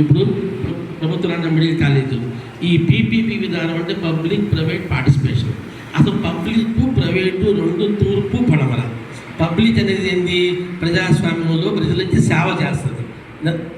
ఇప్పుడు ప్రభుత్వం రంగ మెడికల్ ఈ పీపీపీ విధానం అంటే పబ్లిక్ ప్రైవేట్ పార్టిసిపేషన్. అసలు పబ్లిక్ ప్రైవేటు రెండు తూర్పు పడమర పబ్లిక్ అనేది ఏంది? ప్రజాస్వామ్యంలో ప్రజలకి సేవ చేస్తుంది.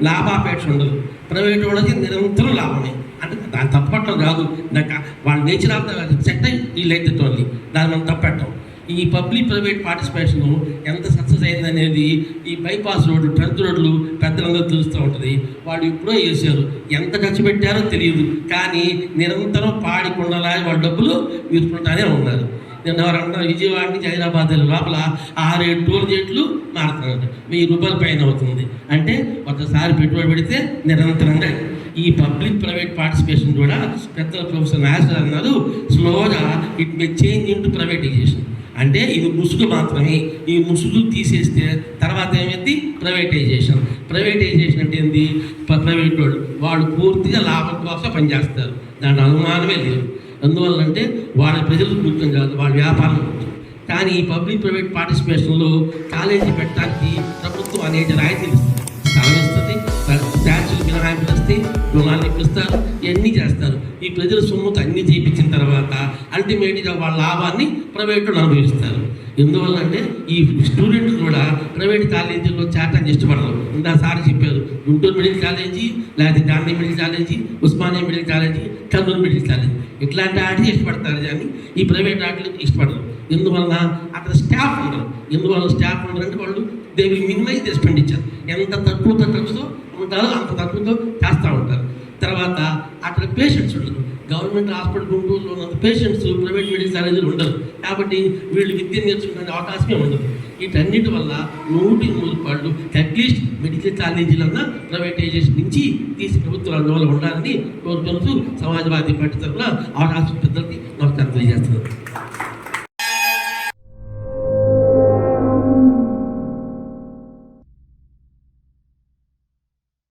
లాభాపేక్ష ఉండదు. ప్రైవేట్ వాళ్ళకి నిరంతరం లాభమే. అంటే దాన్ని తప్పట్టం కాదు. నాకు వాళ్ళ నేచర్ ఆఫ్ ద సెట్ వీళ్ళైతే తోలి. దాన్ని మనం తప్పట్టం. ఈ పబ్లిక్ ప్రైవేట్ పార్టిసిపేషన్ ఎంత సక్సెస్ అయిందనేది ఈ బైపాస్ రోడ్లు ట్రంక్ రోడ్లు పెద్దలందరూ తెలుస్తూ ఉంటుంది. వాళ్ళు ఇప్పుడో చేశారు. ఎంత ఖర్చు పెట్టారో తెలియదు. కానీ నిరంతరం పాడికుండా వాళ్ళ డబ్బులు తీసుకుంటానే ఉన్నారు. నిన్న ఎవరన్నా విజయవాడ నుంచి హైదరాబాద్ లోపల ఆరేడు టోల్ గేట్లు మారుతున్నారు. వెయ్యి రూపాయల పైన అవుతుంది. అంటే ఒకసారి పెట్టుబడి పెడితే నిరంతరంగా ఈ పబ్లిక్ ప్రైవేట్ పార్టిసిపేషన్ కూడా పెద్ద ప్రొఫెసర్ నాయర్ అన్నారు స్లోగా it may change into privatization. అంటే ఇది ముసుగు మాత్రమే. ఈ ముసుగు తీసేస్తే తర్వాత ఏమైంది? ప్రైవేటైజేషన్. ప్రైవేటైజేషన్ అంటే ఏంది? ప్రైవేట్ వాళ్ళు వాళ్ళు పూర్తిగా లాభం కోసం పనిచేస్తారు. దాంట్లో అనుమానమే లేదు. అందువల్ల అంటే వాళ్ళ ప్రజలకు ముఖ్యం కాదు వాళ్ళ వ్యాపారం కానీ ఈ పబ్లిక్ ప్రైవేట్ పార్టిసిపేషన్లో కాలేజీ పెట్టడానికి ప్రభుత్వం అనేక రాయితీలు వాళ్ళని పిలుస్తారు ఇప్పిస్తారు ఇవన్నీ చేస్తారు. ఈ ప్రజల సొమ్ముతో అన్ని చేయించిన తర్వాత అల్టిమేట్గా వాళ్ళ లాభాన్ని ప్రైవేట్లో అనుభవిస్తారు. ఎందువల్ల అంటే ఈ స్టూడెంట్లు కూడా ప్రైవేట్ కాలేజీల్లో చేరడానికి ఇష్టపడరు. ఇందా సార్ చెప్పారు గుంటూరు మెడికల్ కాలేజీ లేకపోతే Gandhi medical college Osmania medical college Kurnool medical college. ఇట్లాంటి వాటికి ఇష్టపడతారు కానీ ఈ ప్రైవేట్ వాటికి ఇష్టపడరు. ఎందువల్ల అక్కడ స్టాఫ్ ఉండరు. ఎందువల్ల స్టాఫ్ ఉండరు వాళ్ళు దే విల్ మినిమైజ్ ఎక్స్పెండిచర్ ఎంత తక్కువ ఖర్చుతో ఉంటారో అంత తక్కువతో చేస్తూ ఉంటారు. తర్వాత అక్కడ పేషెంట్స్ ఉండరు. గవర్నమెంట్ హాస్పిటల్ గుంటూరులో ఉన్నంత పేషెంట్స్ ప్రైవేట్ మెడికల్ కాలేజీలు ఉండరు. కాబట్టి వీళ్ళు విద్య నేర్చుకునే అవకాశమే ఉండదు. వీటన్నిటి వల్ల నూటి నూరు పాళ్ళు అట్లీస్ట్ మెడికల్ కాలేజీలన్నా ప్రైవేటైజేషన్ నుంచి తీసి ప్రభుత్వాలు అందువల్ల ఉండాలని కోరుకుంటూ సమాజవాదీ పార్టీ తరఫున అవకాశం పెద్దలకి నమస్కారం తెలియజేస్తున్నారు